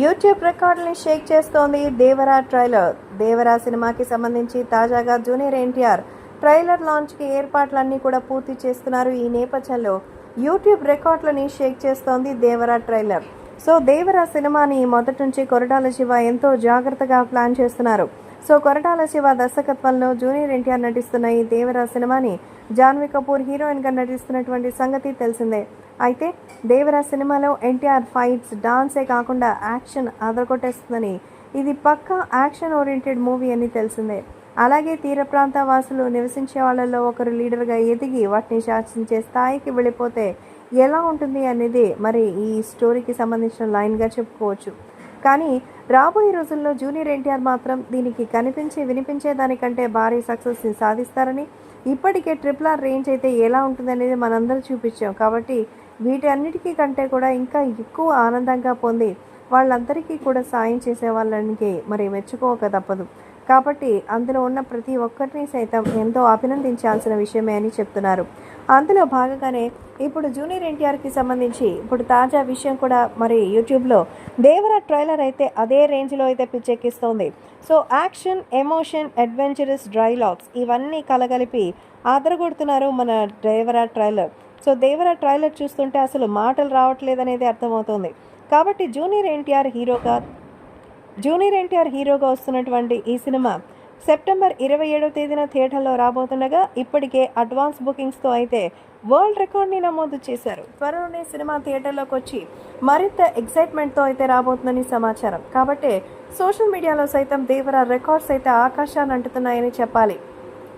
YouTube రికార్డుని Sheikh చేస్తోంది Devara trailer. Devara సినిమాకి సంబంధించి తాజాగా జూనియర్ ఎన్టీఆర్ ట్రైలర్ లాంచ్కి ఏర్పాట్లన్నీ కూడా పూర్తి చేస్తున్నారు ఈ నేపథ్యంలో. యూట్యూబ్ రికార్డులని షేక్ చేస్తోంది దేవరా ట్రైలర్. సో దేవరా సినిమాని మొదటి నుంచి కొరటాల శివ ఎంతో జాగ్రత్తగా ప్లాన్ చేస్తున్నారు. సో కొరటాల శివ దర్శకత్వంలో జూనియర్ ఎన్టీఆర్ నటిస్తున్న ఈ దేవరా సినిమాని జాన్వీ కపూర్ హీరోయిన్గా నటిస్తున్నటువంటి సంగతి తెలిసిందే. అయితే దేవరా సినిమాలో ఎన్టీఆర్ ఫైట్స్ డాన్సే కాకుండా యాక్షన్ అదరగొట్టేస్తుందని ఇది పక్కా యాక్షన్ ఓరియంటెడ్ మూవీ అని తెలిసిందే. అలాగే తీర ప్రాంత వాసులు నివసించే వాళ్ళలో ఒకరు లీడర్గా ఎదిగి వాటిని శాసించే స్థాయికి వెళ్ళిపోతే ఎలా ఉంటుంది అనేది మరి ఈ స్టోరీకి సంబంధించిన లైన్గా చెప్పుకోవచ్చు. కానీ రాబోయే రోజుల్లో జూనియర్ ఎన్టీఆర్ మాత్రం దీనికి కనిపించి వినిపించే దానికంటే భారీ సక్సెస్ని సాధిస్తారని ఇప్పటికే ట్రిపుల్ ఆర్ రేంజ్ అయితే ఎలా ఉంటుందనేది మనందరూ చూపించాం. కాబట్టి వీటి అన్నిటికీ కంటే కూడా ఇంకా ఎక్కువ ఆనందంగా పొంది వాళ్ళందరికీ కూడా సాయం చేసే వాళ్ళనికి మరి మెచ్చుకోక తప్పదు. కాబట్టి అందులో ఉన్న ప్రతి ఒక్కరిని సైతం ఎంతో అభినందించాల్సిన విషయమే అని చెప్తున్నారు. అందులో భాగంగానే ఇప్పుడు జూనియర్ ఎన్టీఆర్కి సంబంధించి ఇప్పుడు తాజా విషయం కూడా మరి యూట్యూబ్లో దేవర ట్రైలర్ అయితే అదే రేంజ్లో అయితే పిచ్చెక్కిస్తోంది. So action emotion adventurous dialogues ఇవన్నీ కలగలిపి ఆదరగొడుతున్నారు మన Devara trailer. So Devara trailer చూస్తుంటే అసలు మాటలు రావట్లేదనేది అర్థమవుతుంది. కాబట్టి జూనియర్ ఎన్టీఆర్ హీరోగా జూనియర్ ఎన్టీఆర్ హీరోగా వస్తున్నటువంటి ఈ సినిమా సెప్టెంబర్ ఇరవై ఏడవ తేదీన థియేటర్లో రాబోతుండగా ఇప్పటికే అడ్వాన్స్ బుకింగ్స్తో అయితే వరల్డ్ రికార్డ్ని నమోదు చేశారు. త్వరలోనే సినిమా థియేటర్లోకి వచ్చి మరింత ఎక్సైట్మెంట్తో అయితే రాబోతుందని సమాచారం. కాబట్టి సోషల్ మీడియాలో సైతం దేవర రికార్డ్స్ అయితే ఆకాశాన్ని అంటున్నాయని చెప్పాలి.